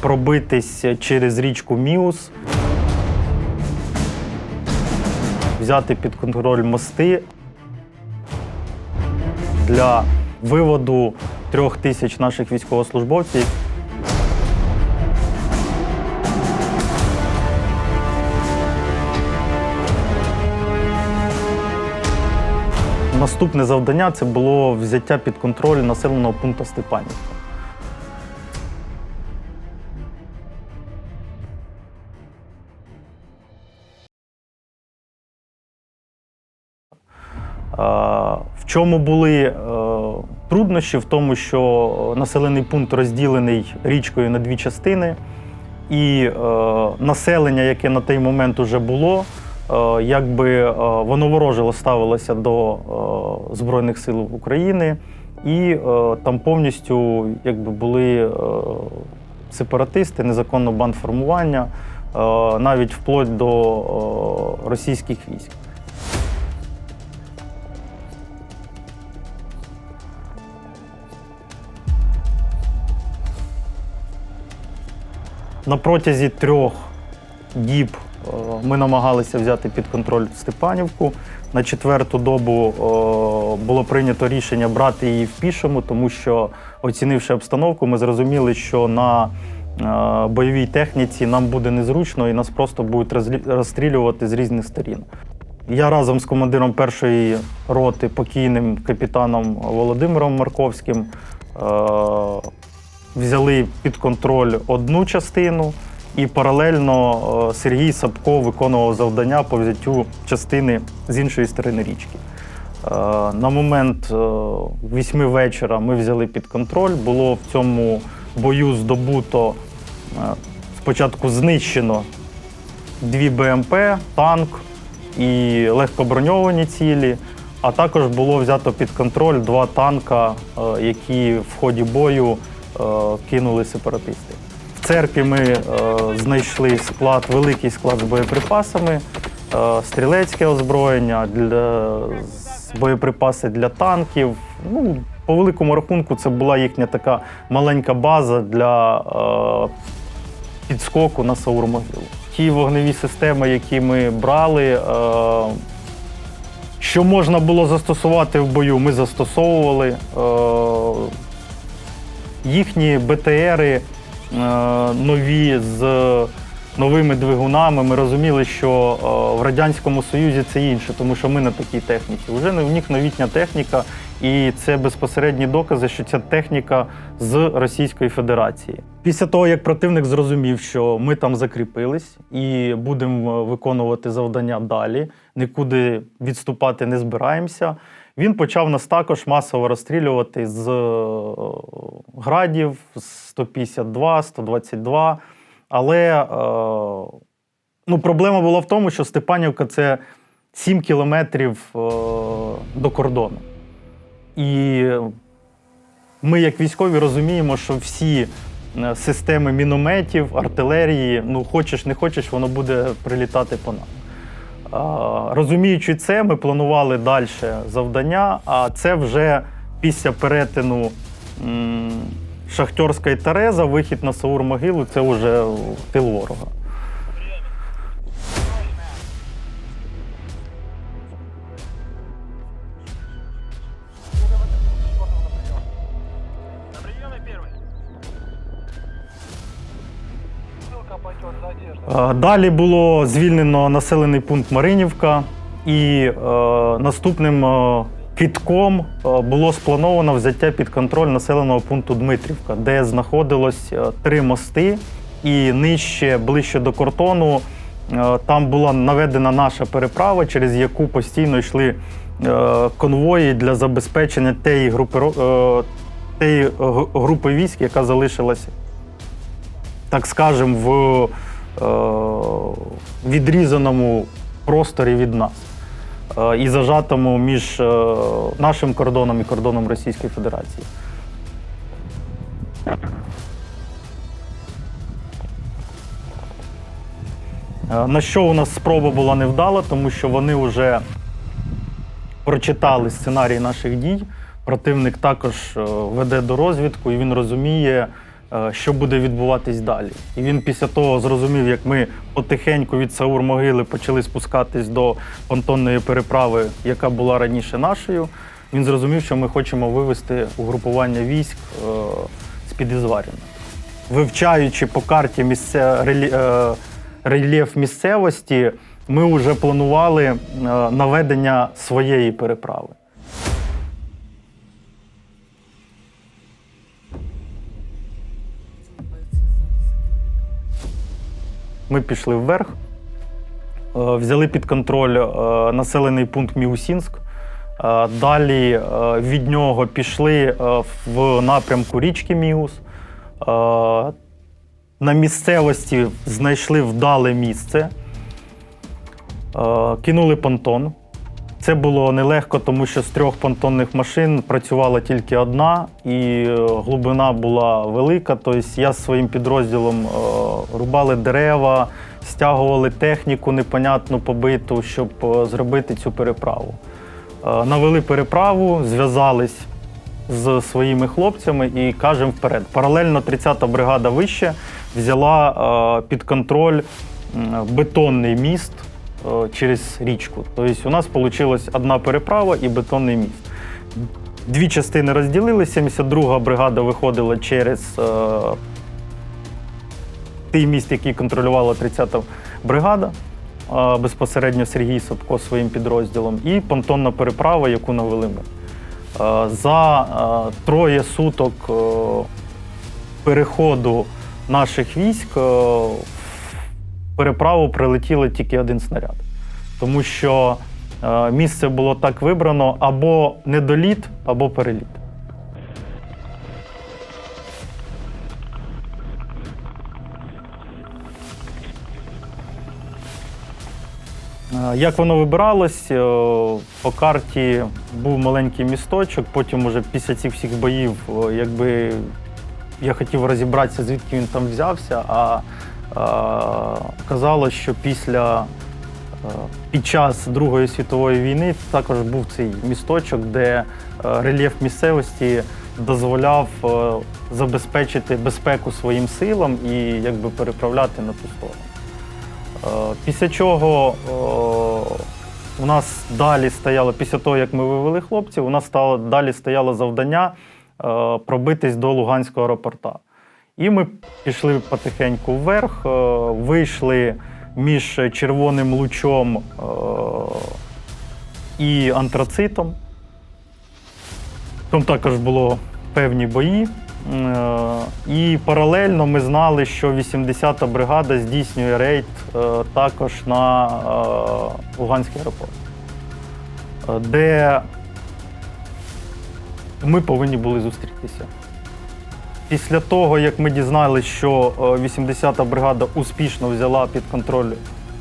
пробитись через річку Міус, взяти під контроль мости для виводу трьох тисяч наших військовослужбовців. Наступне завдання це було взяття під контроль населеного пункту Степанівка. Е, В чому були е, труднощі? В тому, що населений пункт розділений річкою на дві частини, і е, населення, яке на той момент уже було, е, якби е, воно ворожело ставилося до е, Збройних сил України, і е, там повністю якби, були е, сепаратисти, незаконне бандформування, е, навіть вплоть до е, російських військ. На протязі трьох діб е, ми намагалися взяти під контроль Степанівку. На четверту добу е, було прийнято рішення брати її в пішому, тому що, оцінивши обстановку, ми зрозуміли, що на е, бойовій техніці нам буде незручно і нас просто будуть розстрілювати з різних сторін. Я разом з командиром першої роти, покійним капітаном Володимиром Марковським, е, взяли під контроль одну частину, і паралельно е, Сергій Сапко виконував завдання по взяттю частини з іншої сторони річки. Е, На момент е, вісьми вечора ми взяли під контроль. Було в цьому бою здобуто спочатку знищено дві БМП, танк і легкоброньовані цілі. А також було взято під контроль два танка, які в ході бою кинули сепаратисти. Церкві ми е, знайшли склад, великий склад з боєприпасами, е, стрілецьке озброєння, для, боєприпаси для танків. Ну, по великому рахунку, це була їхня така маленька база для е, підскоку на Саур-могилу. Ті вогневі системи, які ми брали, що можна було застосувати в бою, ми застосовували. Їхні БТРи нові з новими двигунами. Ми розуміли, що е, в Радянському Союзі це інше, тому що ми на такій техніці. Уже у них новітня техніка, і це безпосередні докази, що ця техніка з Російської Федерації. Після того, як противник зрозумів, що ми там закріпились і будемо е, виконувати завдання далі, нікуди відступати не збираємося. Він почав нас також масово розстрілювати з е, градів з 152, 122. Але е, ну, проблема була в тому, що Степанівка це 7 кілометрів е, до кордону. І ми, як військові, розуміємо, що всі системи мінометів, артилерії, ну хочеш, не хочеш, воно буде прилітати по нам. Розуміючи це, ми планували далі завдання, а це вже після перетину м, Шахтьорська і Тереза, вихід на Саур-могилу, це вже тил ворога. Далі було звільнено населений пункт Маринівка, і е, наступним е, китком е, було сплановано взяття під контроль населеного пункту Дмитрівка, де знаходилось е, три мости, і нижче, ближче до кордону, е, там була наведена наша переправа, через яку постійно йшли е, конвої для забезпечення тієї групи, е, тієї групи військ, яка залишилася так скажем, в е, відрізаному просторі від нас е, і зажатому між е, нашим кордоном і кордоном Російської Федерації. Е, На що у нас спроба була невдала, тому що вони вже прочитали сценарій наших дій. Противник також е, веде до розвідку, і він розуміє, е, що буде відбуватись далі. І він після того зрозумів, як ми потихеньку від Саур-могили почали спускатись до понтонної переправи, яка була раніше нашою. Він зрозумів, що ми хочемо вивести угрупування військ е, з-під Ізваріна. Вивчаючи по карті місце, е, рельєф місцевості, ми вже планували е, наведення своєї переправи. Ми пішли вверх, е, взяли під контроль е, населений пункт Міусінськ. Е, Далі від нього пішли в напрямку річки Міус. На місцевості знайшли вдале місце, кинули понтон. Це було нелегко, тому що з трьох понтонних машин працювала тільки одна, і е, глибина була велика. Тобто я з своїм підрозділом е, рубали дерева, стягували техніку непонятну побиту, щоб е, зробити цю переправу. Навели переправу, зв'язались з своїми хлопцями і кажемо вперед. Паралельно 30-та бригада вище взяла під контроль бетонний міст через річку. Тобто у нас вийшла одна переправа і бетонний міст. Дві частини розділили. 72-га бригада виходила через е, той міст, який контролювала 30-та бригада. е, Безпосередньо Сергій Садко своїм підрозділом, і понтонна переправа, яку навели ми. Е, За е, троє суток е, переходу наших військ е, переправу прилетіло тільки один снаряд. Тому що е, місце було так вибрано або недоліт, або переліт. Е, Як воно вибиралось, е, по карті був маленький місточок, потім уже після цих всіх боїв, якби я хотів розібратися, звідки він там взявся, а казалось, що після е, під час Другої світової війни також був цей місточок, де е, рельєф місцевості дозволяв е, забезпечити безпеку своїм силам і якби переправляти на ту сторону. Після чого у нас далі стояло, після того, як ми вивели хлопців, у нас стало, далі стояло завдання пробитись до Луганського аеропорта. І ми пішли потихеньку вверх, е, вийшли між червоним лучом е, і антрацитом. Там також було певні бої. Е, І паралельно ми знали, що 80-та бригада здійснює рейд також на Луганський аеропорт, де ми повинні були зустрітися. Після того, як ми дізналися, що е, 80-та бригада успішно взяла під контроль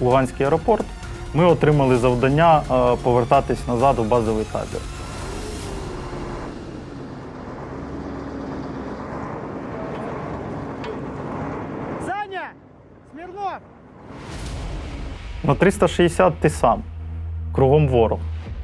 Луганський аеропорт, ми отримали завдання е, повертатись назад у базовий табір. Саня! Смирнов! На 360 ти сам, кругом ворог.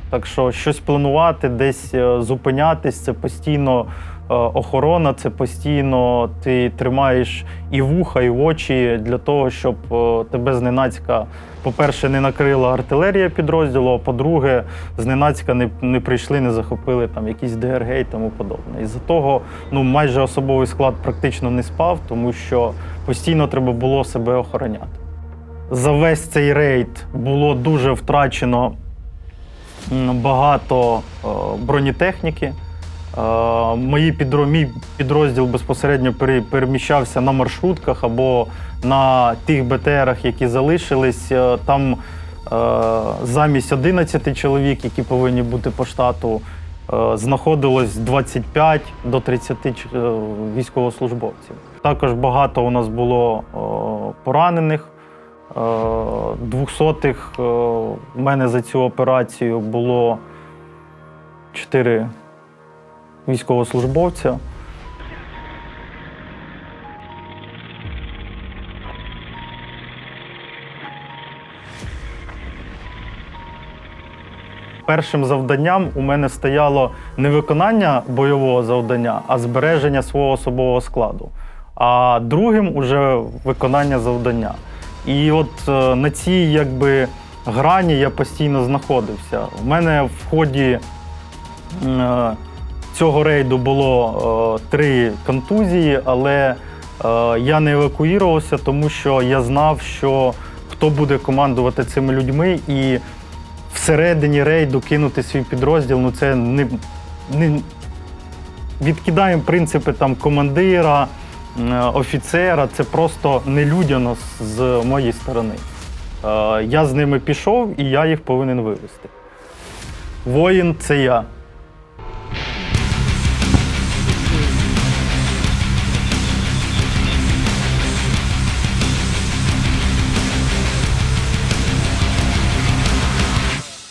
Так що щось планувати, десь е, зупинятись, це постійно е, охорона, це постійно ти тримаєш і вуха, і очі для того, щоб е, тебе зненацька, по-перше, не накрила артилерія підрозділу, а по-друге, зненацька не, не прийшли, не захопили там якісь ДРГ і тому подобне. Із-за того ну, майже особовий склад практично не спав, тому що постійно треба було себе охороняти. За весь цей рейд було дуже втрачено багато е, бронетехніки. Е, Мої підро... Мій підрозділ безпосередньо переміщався на маршрутках або на тих БТРах, які залишились. Е, Там замість 11 чоловік, які повинні бути по штату, знаходилось 25 до 30 е, військовослужбовців. Також багато у нас було поранених. Е, Двохсотих е, в мене за цю операцію було 4 військовослужбовця. першим завданням у мене стояло не виконання бойового завдання, а збереження свого особового складу. А другим уже виконання завдання. І от е, на цій якби грані я постійно знаходився. У мене в ході е, цього рейду було е, три контузії, але я не евакуювався, тому що я знав, що хто буде командувати цими людьми, і всередині рейду кинути свій підрозділ, ну це не, не відкидаємо принципи там командира, офіцера. Це просто нелюдяно з- з моєї сторони. Е, Я з ними пішов і я їх повинен вивезти. Воїн це я.